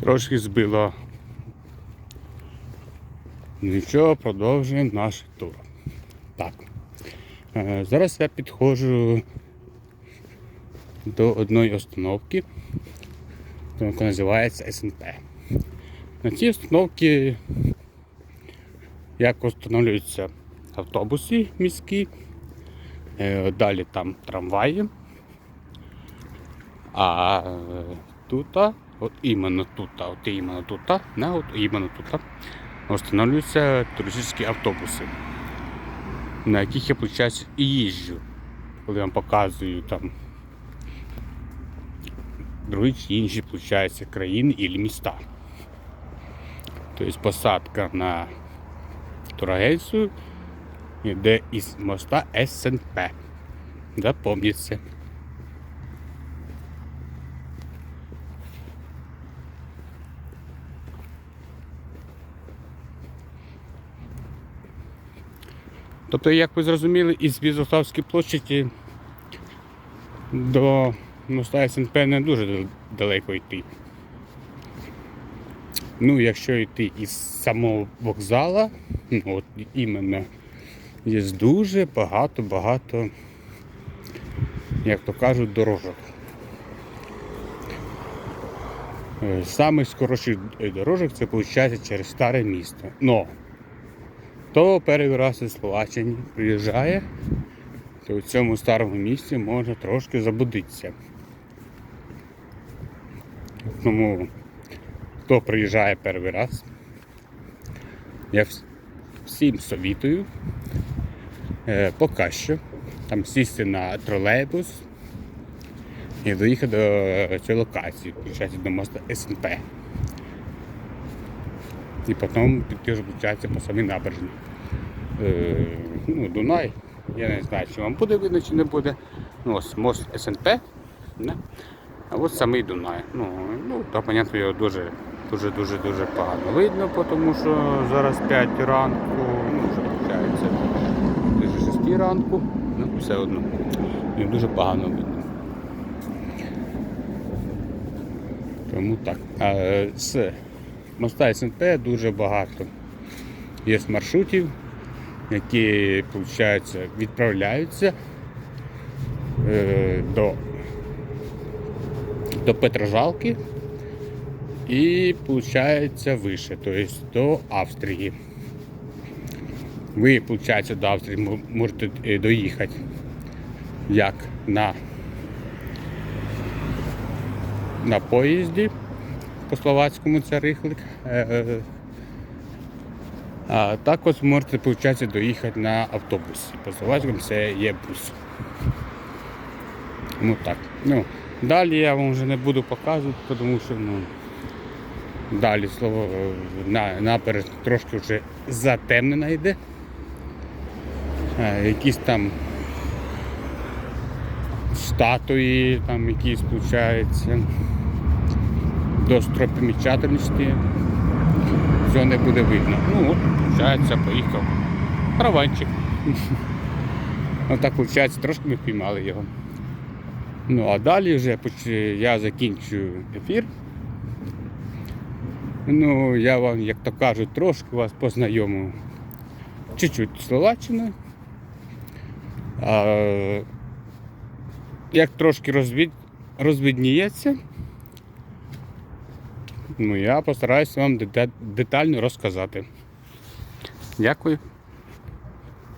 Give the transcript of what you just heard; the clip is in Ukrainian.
Трошки збило. Нічого, продовжуємо наш тур. Так. Е, Зараз я підходжу до одної установки, яка називається СНП. На цій установці як встановлюються автобуси міські, е, далі там трамваї. А е, тут, от іменно тут, от іменно тут, не от іменно тут, встановлюються туристичні автобуси, на яких я, виходить, і їжджу, коли вам показую там другі чи інші, виходить, країни і міста. Тобто посадка на турагенцію йде із моста СНП. Запомніться. Тобто, як ви зрозуміли, із Візославської площаді до моста СНП не дуже далеко йти. Ну, якщо йти із самого вокзала, ну от іменно, є дуже багато-багато, як то кажуть, дорожок. Е, Самий скоротший дорожок це виходить через старе місто. Но хто перший раз із Словаччини приїжджає, то в цьому старому місці можна трошки забудитися. Тому хто приїжджає перший раз, я всім совітую е, поки що там сісти на тролейбус і доїхати до е, цієї локації, включається до моста СНП. І потім вже включається по самій набережні. Е, ну, Дунай, я не знаю, чи вам буде видно, чи не буде. Ну, ось мост СНП. Не? А от самий Дунай. Ну, ну то, понятно, його дуже дуже дуже дуже погано видно, тому що зараз 5 ранку, ну вже виходить, вже 6 ранку, ну все одно. Його дуже погано видно. Тому так. А з моста СНП дуже багато є маршрутів, які виходить, відправляються е, до до Петрожалки і виходить вище, тобто до Австрії. Ви, виходить, до Австрії можете е, доїхати як на, на поїзді по словацькому це рихлик. е, е, А також можете, виходить, доїхати на автобусі. По словацькому це є бус. Ну так. Ну, далі я вам вже не буду показувати, тому що ну, далі слово е, на, наперед трошки вже затемнена йде. Е, якісь там статуї, там якісь получаються достопримічательності. Цього не буде видно. Ну от, виходить, поїхав. Караванчик. Отак, виходить, трошки ми впіймали його. Ну, а далі вже я закінчую ефір. Ну, я вам, як то кажуть, трошки вас познайомив чуть-чуть з Словаччиною. А, як трошки розвід... розвідніється, ну, я постараюсь вам детально розказати. Дякую.